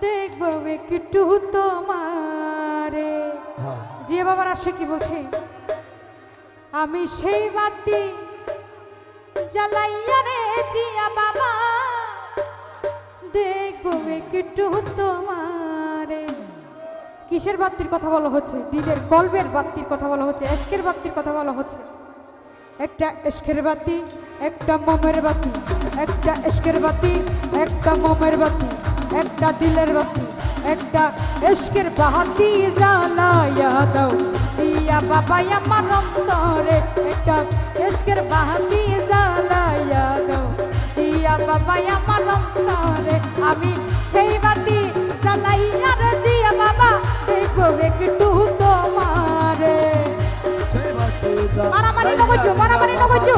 দেখব একটু তোমারে। হ্যাঁ। যে বাবার আসে কি বলছে? আমি সেই বাতি জ্বালাইয়া রে জিয়া বাবা। দেখব একটু তোমারে। কিসের বাতির কথা বলা হচ্ছে? দিলের গল্পের বাতির কথা বলা হচ্ছে এশকের বাতির কথা বলা হচ্ছে। একটা এশকের বাতি একটা মোমের বাতি একটা এশকের বাতি একটা মোমের বাতি। একটা দিলের বাতি একটা এশকের বাতি জ্বালাইয়া দাও। জিয়া বাবা আমার অন্তরে একটা এশকের বাতি জ্বালাইয়া দাও। জিয়া বাবা আমার অন্তরে আমি সেই বাতি জ্বালাইয়া রে জিয়া বাবা দেখব একটু তোমারে। মারামারি নগজু, মারামারি নগজু।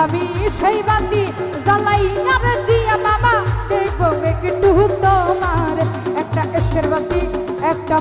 আমি সেই বাতি জ্বালাই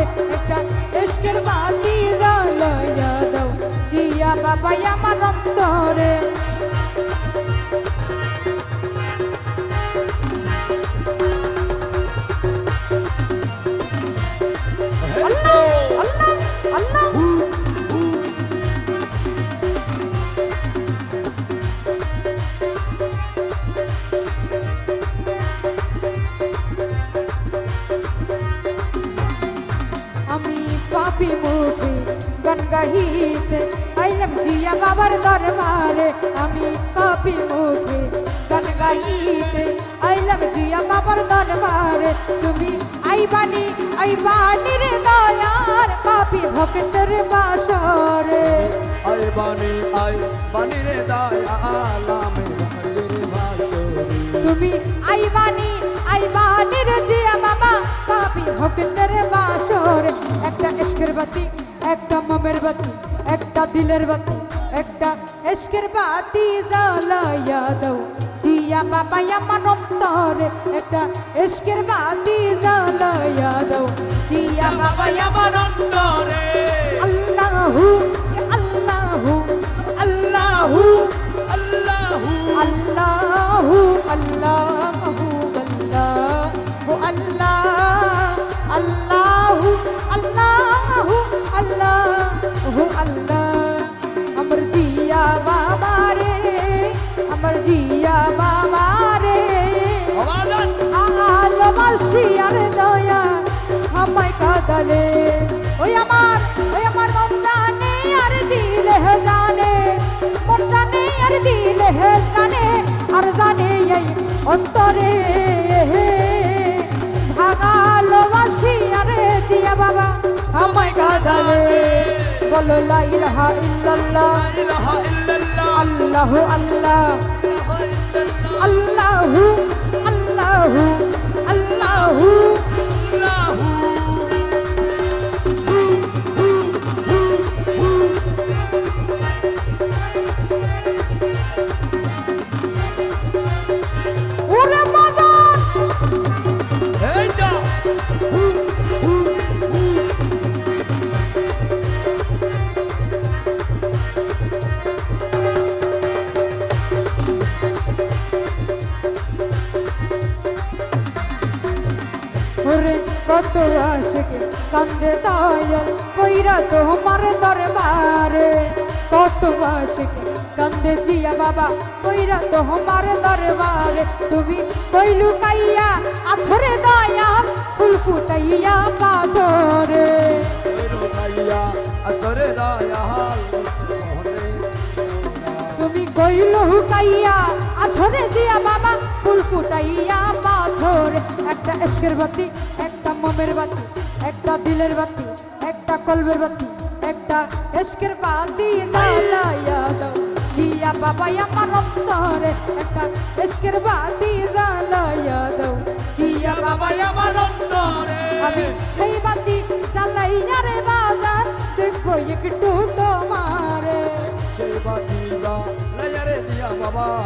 অন্তরে একটা ইশকের বাতি জ্বালাইয়া দাও জিয়া বাবা আমার অন্তরে। আল্লাহ আল্লাহ আল্লাহ। গাহিতে। আইলাম জিয়া বাবার দরবারে আমি পাপি মুখে গান গাহিতে। আইলাম জিয়া বাবার দরবারে তুমি আইবানি আইবানি রে দয়ার পাপি ভক্তের বাসরে। আয় বাণী রে দয়ালামে হাজির তুমি আইবানি আইবানি রে জিয়া বাবা পাপি ভক্তের বাসর। একটা এশকের বাতি একটা মমের বাতি, একটা দিলের বাতি, একটা এসকের বাতি জ্বালাইয়া দাও। জিয়া বাবা আমার অন্তরে একটা এসকের বাতি জ্বালাইয়া দাও। জিয়া বাবা আমার আমায় ওই আমার ওই আমার মন জানে আর দিলে হে জানে মন জানে আর দিলে হে জানে, আর জানে এই অন্তরে। ভালোবাসি আরে জিয়া বাবা, আমায় কাদালে বলো, লা ইলাহা ইল্লাল্লাহ। আল্লাহ আল্লাহু। আল্লাহু আল্লাহু আল্লাহু। ওরে কত আশকে কান্দে দয়াল কইরা তোমার দরবারে। কত আশকে কান্দে জিয়া বাবা কইরা তোমার দরবারে। তুমি কইলু কাইয়া আছরে দয়া ফুল ফুটাইয়া পাথরে। দয়াল তুমি কইলু কাইয়া আছরে জিয়া বাবা, ফুল ফুটাইয়া পাথরে। একটা এসকের বাতি, একটা মোমের বাতি, একটা দিলের বাতি, একটা কলবের বাতি, একটা এসকের বাতি জ্বালাইয়া দাও। জিয়া বাবা, আমার অন্তরে একটা এসকের বাতি জ্বালাইয়া দাও। জিয়া বাবা, আমার অন্তরে আমি সেই বাতি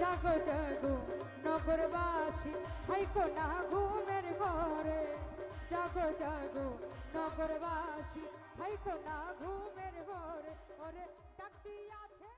জাগো জাগো নগরবাসী হাইকো না ঘুমের ঘরে জাগো জাগো নগরবাসী হাইকো না ঘুমের ভোরে ওরে ডাক আছে